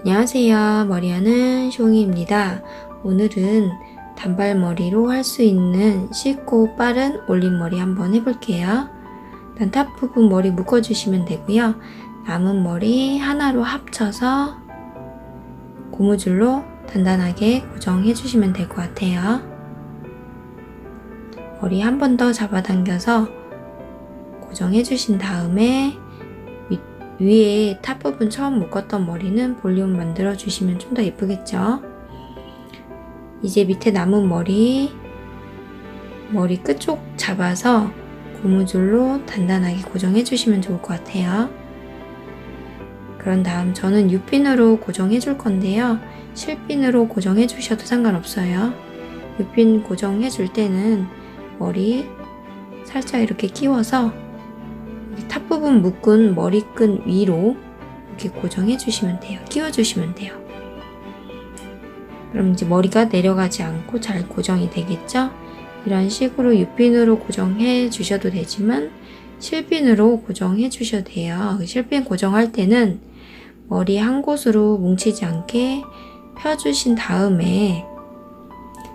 안녕하세요. 머리하는 숑이입니다. 오늘은 단발머리로 할 수 있는 쉽고 빠른 올림머리 한번 해볼게요. 일단 탑 부분 머리 묶어주시면 되고요. 남은 머리 하나로 합쳐서 고무줄로 단단하게 고정해주시면 될 것 같아요. 머리 한 번 더 잡아당겨서 고정해주신 다음에 위에 탑 부분 처음 묶었던 머리는 볼륨 만들어 주시면 좀 더 예쁘겠죠? 이제 밑에 남은 머리 머리 끝쪽 잡아서 고무줄로 단단하게 고정해 주시면 좋을 것 같아요. 그런 다음 저는 6핀으로 고정해 줄 건데요. 실핀으로 고정해 주셔도 상관없어요. 6핀 고정해 줄 때는 머리 살짝 이렇게 끼워서 부분 묶은 머리끈 위로 이렇게 고정해 주시면 돼요. 끼워 주시면 돼요. 그럼 이제 머리가 내려가지 않고 잘 고정이 되겠죠? 이런 식으로 6핀으로 고정해 주셔도 되지만 실핀으로 고정해 주셔도 돼요. 실핀 고정할 때는 머리 한 곳으로 뭉치지 않게 펴주신 다음에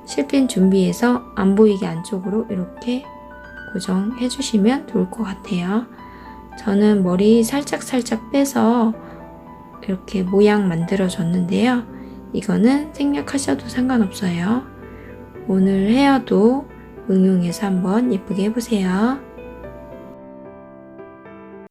실핀 준비해서 안 보이게 안쪽으로 이렇게 고정해 주시면 좋을 것 같아요. 저는 머리 살짝살짝 빼서 이렇게 모양 만들어 줬는데요. 이거는 생략하셔도 상관없어요. 오늘 헤어도 응용해서 한번 예쁘게 해보세요.